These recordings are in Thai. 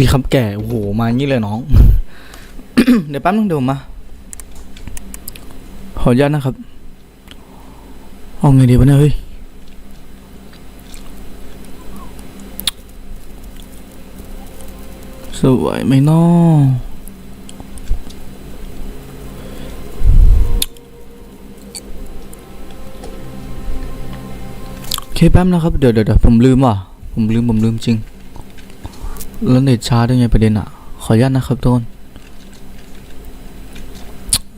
ดีครับแก่โอ้โหมางนี้เลยน้อง เดี๋ยวแป๊บนึงเดี๋ยวผมมา ขออนุญาตนะครับเอาไงดีวะเนี่ยเฮ้ยสวยไหมน้อโอเคแป๊บนะครับ เดี๋ยวเดี๋ยวเดี๋ยวผมลืมว่ะ ผมลืม ผมลืมจริง แล้วเน็ตช้าด้วยไงประเด็นอะขออนุญาตนะครับทุกคน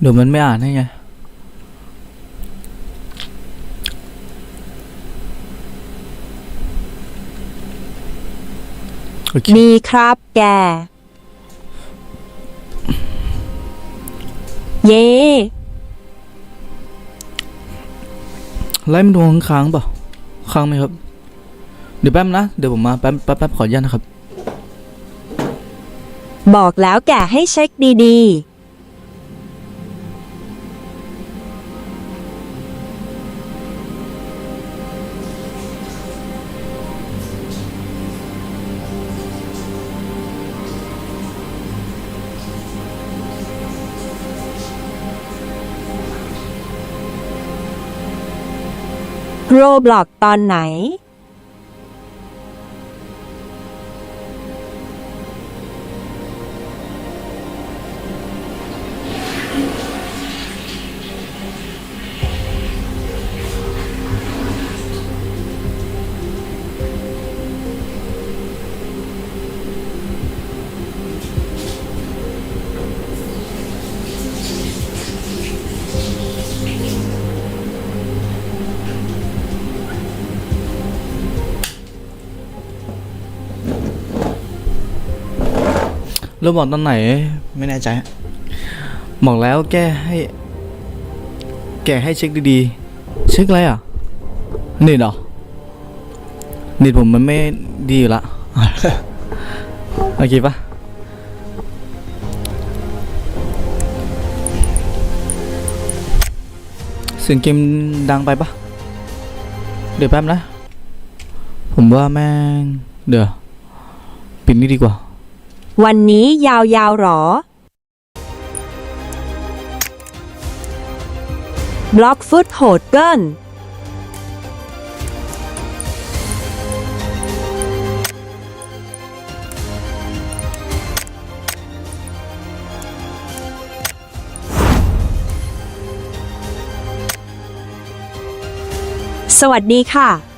เดี๋ยวมันไม่อ่านให้ไงโอเคมีครับแก เย่ไล่มันดวงค้างๆเปล่าค้างไหมครับ เดี๋ยวแป๊บนะ เดี๋ยวผมมาแป๊บแป๊บแป๊บขออนุญาตนะครับ บอกแล้วแกให้เช็คดีๆโรบล็อกตอนไหน เราบอกตอนไหน ไม่แน่ใจอะบอกแล้วแกให้ แกให้เช็คดีๆ เช็คอะไรอะเน็ตเหรอเน็ตผมมันไม่ดีอยู่ละโอเคปะเสียงเกมดังไปปะเดี๋ยวแป๊บนะ ผมว่าแม่ง เดี๋ยว ปิดนี่ดีกว่า วันนี้ยาวๆหรอ บล็อกฟุตโหดเกิน สวัสดีค่ะ